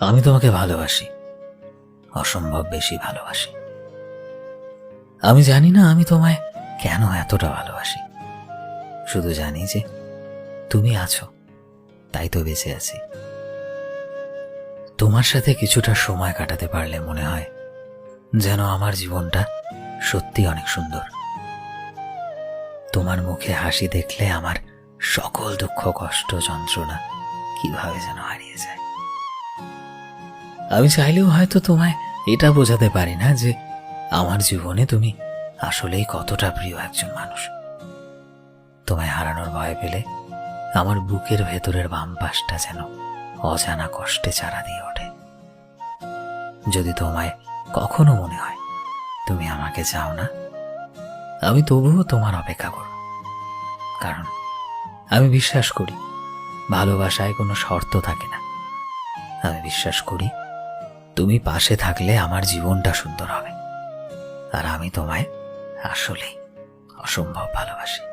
আমি তোমাকে ভালোবাসি। অসম্ভব বেশি ভালোবাসি। আমি জানি না আমি তোমায় কেন এতটা ভালোবাসি। শুধু জানি যে তুমি আছো, তাই তো বেঁচে আছি। তোমার সাথে কিছুটা সময় কাটাতে পারলে মনে হয় যেন আমার জীবনটা সত্যি অনেক সুন্দর। তোমার মুখে হাসি দেখলে আমার সকল দুঃখ, কষ্ট, যন্ত্রণা কীভাবে যেন হারিয়ে যায়। আমি চাইলেও হয়তো তোমায় এটা বোঝাতে পারি না যে আমার জীবনে তুমি আসলেই কতটা প্রিয় একজন মানুষ। তোমায় হারানোর ভয় পেলে আমার বুকের ভেতরের বাম পাশটা যেন অজানা কষ্টে চারা দিয়ে ওঠে। যদি তোমায় কখনো মনে হয় তুমি আমাকে চাও না, আমি তবুও তোমার অপেক্ষা করব। কারণ আমি বিশ্বাস করি, ভালোবাসায় কোনো শর্ত থাকে না। আমি বিশ্বাস করি তুমি পাশে থাকলে আমার জীবনটা সুন্দর হবে। আর আমি তোমায় আসলেই অসম্ভব ভালোবাসি।